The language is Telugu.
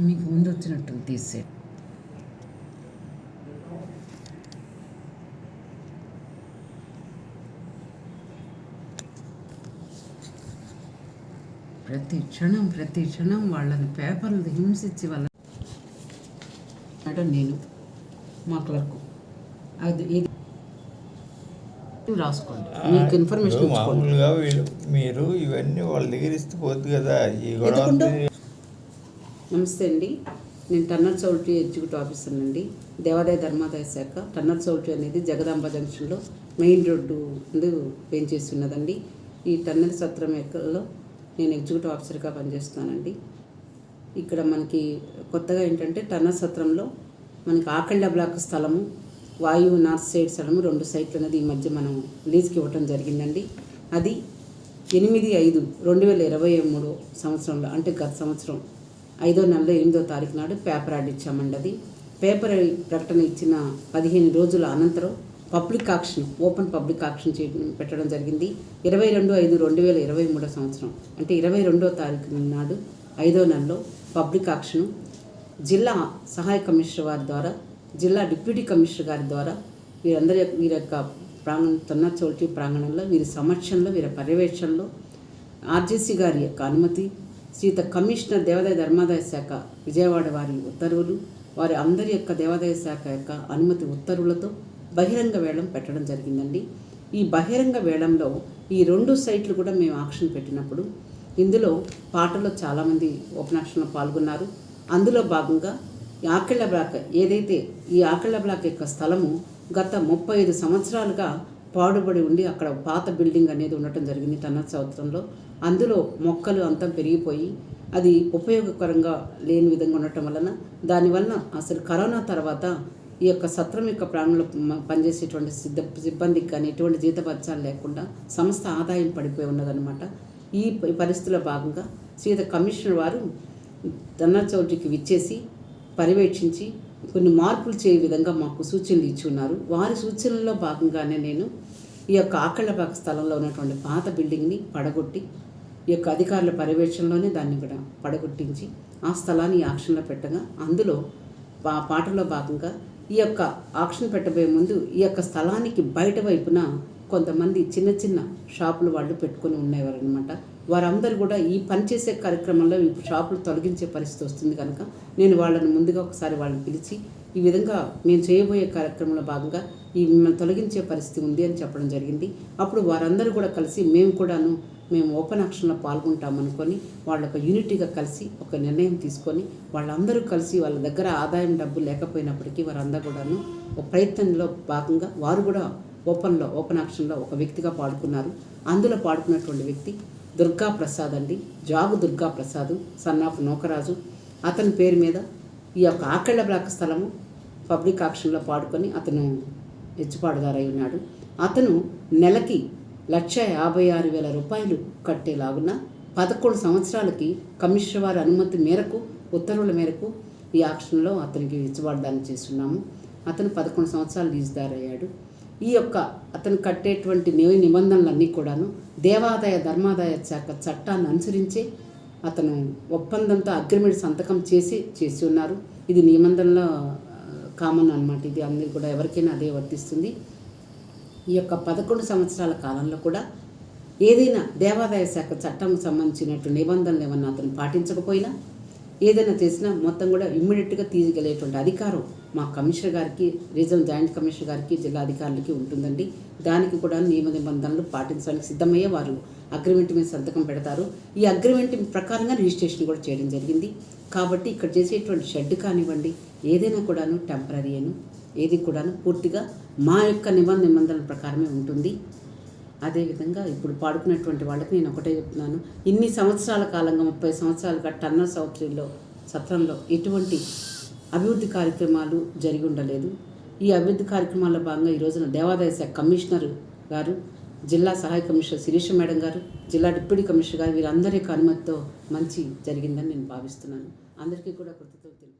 మీకు ముందు వచ్చినట్టు తీసే ప్రతి క్షణం ప్రతి క్షణం వాళ్ళని పేపర్లు హింసించి వాళ్ళ మేడం నేను మా క్లర్కు. అది ఇది. రాసుకోండి. మీకు ఇన్ఫర్మేషన్ మామూలుగా మీరు ఇవన్నీ వాళ్ళ దగ్గర ఇస్తే పోద్ది కదా. ఈ నమస్తే అండి. నేను టన్నర్ చౌల్ట్రీ ఎగ్జిక్యూటివ్ ఆఫీసర్ అండి. దేవాదాయ ధర్మాదాయ శాఖ టన్నర్ చౌల్ట్రీ అనేది జగదాంబ జంక్షన్లో మెయిన్ రోడ్డు ముందు పెంచేసి ఉన్నదండి ఈ టన్నర్ సత్రం ఎక్కలో నేను ఎగ్జిక్యూటివ్ ఆఫీసర్గా పనిచేస్తున్నానండి. ఇక్కడ మనకి కొత్తగా ఏంటంటే టన్నర్ సత్రంలో మనకి ఆకళ్ళ బ్లాక్ స్థలము వాయువు నార్త్ సైడ్ స్థలము రెండు సైట్లు అనేది ఈ మధ్య మనం లీజ్కి ఇవ్వటం జరిగిందండి. అది ఎనిమిది ఐదు రెండు వేల ఇరవై మూడు సంవత్సరంలో అంటే గత సంవత్సరం ఐదో నెలలో ఎనిమిదో తారీఖు నాడు పేపర్ యాడ్ ఇచ్చామండి అది. పేపర్ ప్రకటన ఇచ్చిన పదిహేను రోజుల అనంతరం public auction open public auction చేయడం పెట్టడం జరిగింది. ఇరవై రెండు ఐదు రెండు వేల ఇరవై మూడో సంవత్సరం అంటే ఇరవై రెండో తారీఖు నాడు ఐదో నెలలో పబ్లిక్ ఆక్షన్ జిల్లా సహాయ కమిషనర్ వారి ద్వారా జిల్లా డిప్యూటీ కమిషనర్ గారి ద్వారా వీరందరి యొక్క- వీరి యొక్క ప్రాంగణ తొన్నచోటి ప్రాంగణంలో వీరి సమక్షంలో వీరి పర్యవేక్షణలో ఆర్జేసీ గారి యొక్క అనుమతి శ్రీత కమిషనర్ దేవాదాయ ధర్మాదాయ శాఖ విజయవాడ వారి ఉత్తర్వులు వారి అందరి యొక్క దేవాదాయ శాఖ యొక్క అనుమతి ఉత్తర్వులతో బహిరంగ వేళం పెట్టడం జరిగిందండి. ఈ బహిరంగ వేళంలో ఈ రెండు సైట్లు కూడా మేము ఆక్షన్ పెట్టినప్పుడు ఇందులో పాటలో చాలామంది ఉపనాక్షణలో పాల్గొన్నారు. అందులో భాగంగా ఈ ఆకిళ్ళ బ్లాక్ ఏదైతే ఈ ఆకిళ్ళ బ్లాక్ యొక్క స్థలము గత ముప్పై ఐదు సంవత్సరాలుగా పాడుబడి ఉండి అక్కడ పాత బిల్డింగ్ అనేది ఉండటం జరిగింది తన సంవత్సరంలో. అందులో మొక్కలు అంతా పెరిగిపోయి అది ఉపయోగకరంగా లేని విధంగా ఉండటం వలన దానివలన అసలు కరోనా తర్వాత ఈ యొక్క సత్రం యొక్క ప్రాణంలో పనిచేసేటువంటి సిద్ధ సిబ్బందికి కానీ ఎటువంటి జీతపత్యాలు లేకుండా సంస్థ ఆదాయం పడిపోయి ఉన్నదనమాట ఈ పరిస్థితుల భాగంగా సీత కమిషనర్ వారు దన్నా చౌదరికి విచ్చేసి పర్యవేక్షించి కొన్ని మార్పులు చేయ విధంగా మాకు సూచనలు ఇచ్చి ఉన్నారు వారి సూచనల్లో భాగంగానే నేను ఈ యొక్క ఆకళ్ళబాక స్థలంలో ఉన్నటువంటి పాత బిల్డింగ్ని పడగొట్టి ఈ యొక్క అధికారుల పర్యవేక్షణలోనే దాన్ని కూడా పడగొట్టించి ఆ స్థలాన్ని ఆక్షన్లో పెట్టగా అందులో ఆ పాటలో భాగంగా ఈ యొక్క ఆక్షన్ పెట్టబోయే ముందు ఈ యొక్క స్థలానికి బయట వైపున కొంతమంది చిన్న చిన్న షాపులు వాళ్ళు పెట్టుకొని ఉండేవారు అనమాట వారందరూ కూడా ఈ పనిచేసే కార్యక్రమంలో ఈ షాపులు తొలగించే పరిస్థితి వస్తుంది కనుక నేను వాళ్ళని ముందుగా ఒకసారి వాళ్ళని పిలిచి ఈ విధంగా మేము చేయబోయే కార్యక్రమంలో భాగంగా ఈ మిమ్మల్ని తొలగించే పరిస్థితి ఉంది అని చెప్పడం జరిగింది. అప్పుడు వారందరూ కూడా కలిసి మేము కూడాను మేము ఓపెన్ యాక్షన్లో పాల్గొంటామనుకొని వాళ్ళ ఒక యూనిటీగా కలిసి ఒక నిర్ణయం తీసుకొని వాళ్ళందరూ కలిసి వాళ్ళ దగ్గర ఆదాయం డబ్బు లేకపోయినప్పటికీ వారందరూ కూడాను ఒక ప్రయత్నంలో భాగంగా వారు కూడా ఓపెన్లో ఓపెన్ యాక్షన్లో ఒక వ్యక్తిగా పాడుకున్నారు. అందులో పాడుకున్నటువంటి వ్యక్తి దుర్గా ప్రసాద్ అండి. Jagu Durga Prasad son of Nookaraju. అతని పేరు మీద ఈ యొక్క ఆకళ్ళ బ్లాక్ స్థలము పబ్లిక్ ఆక్షన్లో పాడుకొని అతను హెచ్చుపాటుదారై ఉన్నాడు. అతను నెలకి లక్ష యాభై ఆరు వేల రూపాయలు కట్టేలాగున పదకొండు సంవత్సరాలకి కమిషనర్ వారి అనుమతి మేరకు ఉత్తర్వుల మేరకు ఈ ఆక్షన్లో అతనికి ఇచ్చబడ్డాన్ని చేస్తున్నాము. అతను పదకొండు సంవత్సరాలు లీజుదారయ్యాడు ఈ యొక్క అతను కట్టేటువంటి నిబంధనలన్నీ కూడాను దేవాదాయ ధర్మాదాయ శాఖ చట్టాన్ని అనుసరించి అతను ఒప్పందంతో అగ్రిమెంట్ సంతకం చేసి చేసి ఉన్నారు. ఇది నిబంధనలో కామన్ అన్నమాట. ఇది అందరికీ కూడా ఎవరికైనా అదే వర్తిస్తుంది. ఈ యొక్క పదకొండు సంవత్సరాల కాలంలో కూడా ఏదైనా దేవాదాయ శాఖ చట్టం సంబంధించినట్టు నిబంధనలు ఏమన్నా అతను పాటించకపోయినా ఏదైనా చేసినా మొత్తం కూడా ఇమ్మీడియట్గా తీసుకెళ్ళేటువంటి అధికారం మా కమిషనర్ గారికి రీజనల్ జాయింట్ కమిషనర్ గారికి జిల్లా అధికారులకి ఉంటుందండి. దానికి కూడా నియమ నిబంధనలు పాటించడానికి సిద్ధమయ్యే వారు అగ్రిమెంట్ మీద సంతకం పెడతారు. ఈ అగ్రిమెంట్ ప్రకారంగా రిజిస్ట్రేషన్ కూడా చేయడం జరిగింది. కాబట్టి ఇక్కడ చేసేటువంటి షెడ్ కానివ్వండి ఏదైనా కూడాను టెంపరీను ఏది కూడాను పూర్తిగా మా యొక్క నిబంధన నిబంధనల ప్రకారమే ఉంటుంది. అదేవిధంగా ఇప్పుడు పాడుకున్నటువంటి వాళ్ళకి నేను ఒకటే చెప్తున్నాను. ఇన్ని సంవత్సరాల కాలంగా ముప్పై సంవత్సరాలుగా టన్నర్ సౌత్రిలో సత్రంలో ఎటువంటి అభివృద్ధి కార్యక్రమాలు జరిగి ఉండలేదు. ఈ అభివృద్ధి కార్యక్రమాల్లో భాగంగా ఈ రోజున దేవాదాయ శాఖ కమిషనర్ గారు జిల్లా సహాయ కమిషనర్ శిరీష మేడం గారు జిల్లా డిప్యూటీ కమిషనర్ గారు వీరందరి యొక్క అనుమతితో మంచి జరిగిందని నేను భావిస్తున్నాను. అందరికీ కూడా కృతజ్ఞతలు తెలుపు